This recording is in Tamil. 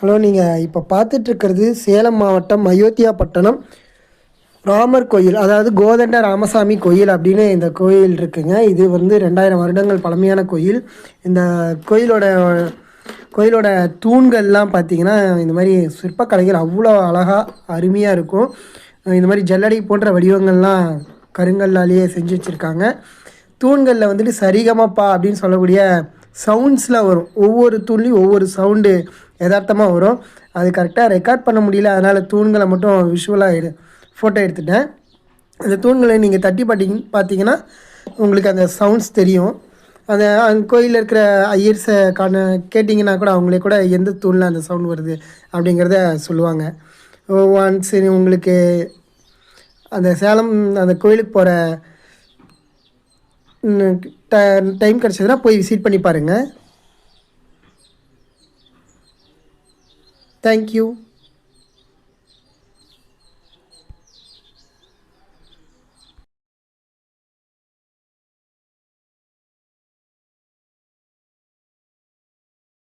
ஹலோ நீங்கள் இப்போ பார்த்துட்ருக்கிறது சேலம் மாவட்டம் அயோத்தியா பட்டணம் ராமர் கோயில் அதாவது கோதண்ட ராமசாமி கோயில் அப்படின்னு இந்த கோயில் இருக்குங்க. இது வந்து ரெண்டாயிரம் வருடங்கள் பழமையான கோயில். இந்த கோயிலோட கோயிலோட தூண்கள்லாம் பார்த்திங்கன்னா இந்த மாதிரி சிற்பக்கலைகள் அவ்வளோ அழகாக அருமையாக இருக்கும். இந்த மாதிரி ஜல்லடை போன்ற வடிவங்கள்லாம் கருங்கல்லாலேயே செஞ்சு வச்சுருக்காங்க. தூண்களில் வந்துட்டு சரிகமப்பா அப்படின்னு சொல்லக்கூடிய சவுண்ட்ஸில் வரும். ஒவ்வொரு தூண்லேயும் ஒவ்வொரு சவுண்டு யதார்த்தமாக வரும். அது கரெக்டாக ரெக்கார்ட் பண்ண முடியல. அதனால் தூண்களை மட்டும் விஷுவலாக எடு ஃபோட்டோ எடுத்துட்டேன். அந்த தூண்களை நீங்கள் தட்டி பாட்டி பார்த்தீங்கன்னா உங்களுக்கு அந்த சவுண்ட்ஸ் தெரியும். அந்த அந்த கோயிலில் இருக்கிற ஐயர்ஸை காண கேட்டிங்கன்னா கூட அவங்களே கூட எந்த தூணில் அந்த சவுண்ட் வருது அப்படிங்கிறத சொல்லுவாங்க. ஒன்ஸ் உங்களுக்கு அந்த சேலம் அந்த கோயிலுக்கு போகிற டைம் கிடச்சதுன்னா போய் விசிட் பண்ணி பாருங்கள் Thank you.